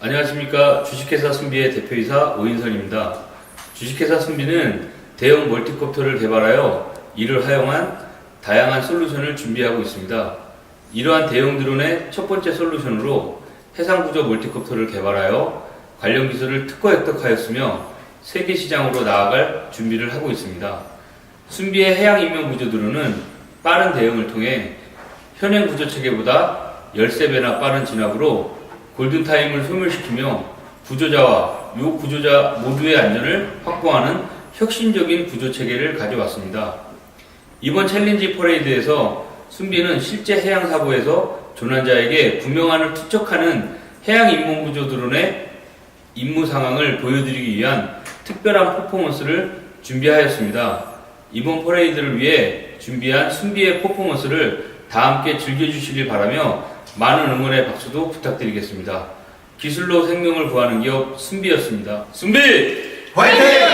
안녕하십니까. 주식회사 순비의 대표이사 오인선입니다. 주식회사 순비는 대형 멀티콥터를 개발하여 이를 활용한 다양한 솔루션을 준비하고 있습니다. 이러한 대형 드론의 첫 번째 솔루션으로 해상구조 멀티콥터를 개발하여 관련 기술을 특허 획득하였으며 세계 시장으로 나아갈 준비를 하고 있습니다. 순비의 해양 인명 구조 드론은 빠른 대응을 통해 현행 구조 체계보다 13배나 빠른 진압으로 골든타임을 소멸시키며 구조자와 요 구조자 모두의 안전을 확보하는 혁신적인 구조 체계를 가져왔습니다. 이번 챌린지 퍼레이드에서 순비는 실제 해양 사고에서 조난자에게 구명안을 투척하는 해양 인문 구조 드론의 임무 상황을 보여드리기 위한 특별한 퍼포먼스를 준비하였습니다. 이번 퍼레이드를 위해 준비한 순비의 퍼포먼스를 다 함께 즐겨주시길 바라며 많은 응원의 박수도 부탁드리겠습니다. 기술로 생명을 구하는 기업 순비였습니다. 순비! 화이팅!